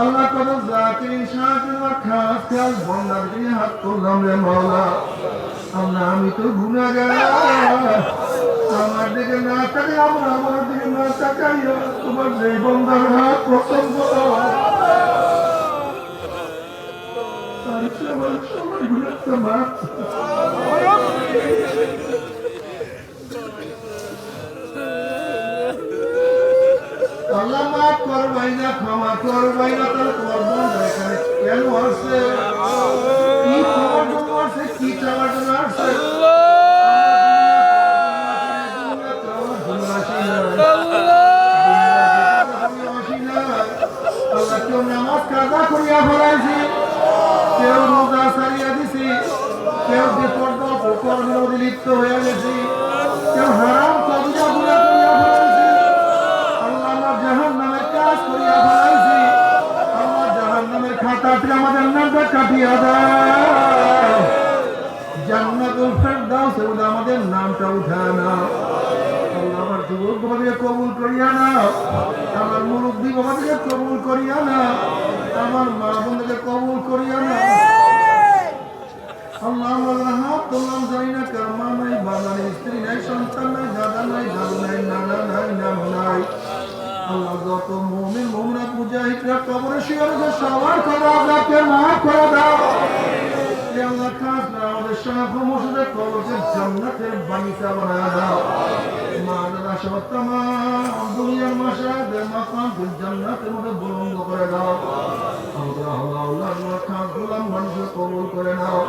আল্লাহ কত জাতির সাহায্য খাস খেয়াল বন্ধার দিয়ে হাত তুললাম রে মাওলা। আমরা, আমি তো গুণা আমার দিকে না তাকে আমার আমার দিকে না তাকাইয়া তোমার যে বন্ধার হাত পছন্দ সবার সময় গুণাতে আল্লাহ মাফ করবাই না ক্ষমা করবাই না তার করব না এখানে কেন আসছে কি খাওয়ার জন্য কেউ বিপর্দ কর্মের লিপ্ত হয়ে আমাদের নামটা উঠায় নাও। আমার যুবক বাবাকে কবুল করিয়া নাও। আমার মুরব্বী বাবাকে কবুল করিয়া নাও। আমার মা বোনকে কবুল করিয়া না কার মা সন্তান নাই, দাদা নাম নাই। আল্লাহ যত মুমিন মুমিনাত মুজাহিদরা কবরে খবর আপনাকে মাফ করে দাও এ আল্লাহ কাজ না আমাদের শাহ মসজিদের কবরকে জান্নাতের বাগিচা বানায় দাও মা দাদা সব তামাম দুনিয়ার মাসাদের মাকাম ফিল জান্নাতের মধ্যে বুলন্দ করে দাও আল্লাহ আল্লাহ আল্লাহ খাস গোলাম মানুষকে কবুল করে নাও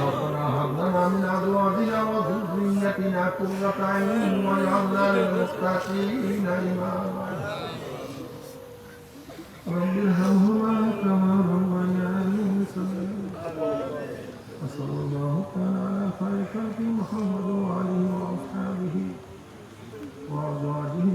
ربنا هب لنا من ازواجنا وذريتنا قرة اعين واجعلنا للمتقين اماما وصلى الله تعالى على خير خلق محمد وعليه وأصحابه وأزواجه